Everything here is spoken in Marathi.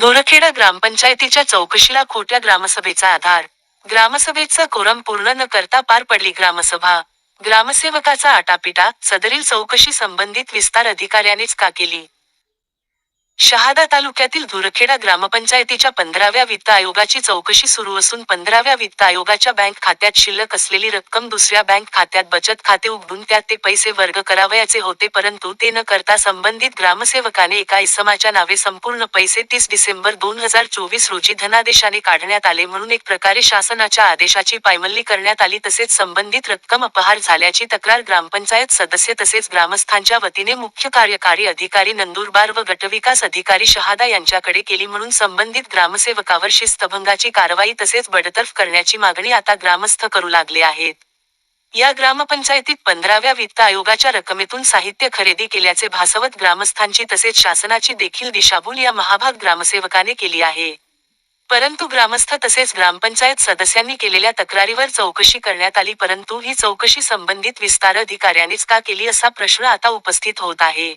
गोरखेडा ग्रामपंचायतीच्या चौकशीला खोट्या ग्रामसभेचा आधार. ग्रामसभेचं कोरम पूर्ण न करता पार पडली ग्रामसभा. ग्रामसेवकाचा आटापिटा सदरील चौकशी संबंधित विस्तार अधिकाऱ्यानेच का केली? शहादा तालुक्यातील धुरखेडा ग्रामपंचायतीच्या पंधराव्या वित्त आयोगाची चौकशी सुरू असून पंधराव्या वित्त आयोगाच्या बँक खात्यात शिल्लक असलेली रक्कम दुसऱ्या बँक खात्यात बचत खाते उघडून त्यात ते पैसे वर्ग करावयाचे होते परंतु ते न करता संबंधित ग्रामसेवकाने एका इसमाच्या नावे संपूर्ण पैसे तीस डिसेंबर दोन हजार चोवीस रोजी धनादेशाने काढण्यात आले म्हणून एक प्रकारे शासनाच्या आदेशाची पायमल्ली करण्यात आली. तसेच संबंधित रक्कम अपहार झाल्याची तक्रार ग्रामपंचायत सदस्य तसेच ग्रामस्थांच्या वतीने मुख्य कार्यकारी अधिकारी नंदुरबार व गटविकास अधिकारी शहादा यांच्याकडे केली म्हणून संबंधित ग्रामसेवकावर शिस्तभंगाची कारवाई तसेच बडतर्फ करण्याची मागणी आता ग्रामस्थ करू लागले आहेत. या ग्रामपंचायतीत पंधराव्या वित्त आयोगाच्या रकमेतून साहित्य खरेदी केल्याचे भासवत ग्रामस्थांची तसेच शासनाची देखील दिशाभूल या महाभाग ग्रामसेवकाने केली आहे. परंतु ग्रामस्थ तसेच ग्रामपंचायत सदस्यांनी केलेल्या तक्रारीवर चौकशी करण्यात आली परंतु ही चौकशी संबंधित विस्तार अधिकाऱ्यानेच का केली असा प्रश्न आता उपस्थित होत आहे.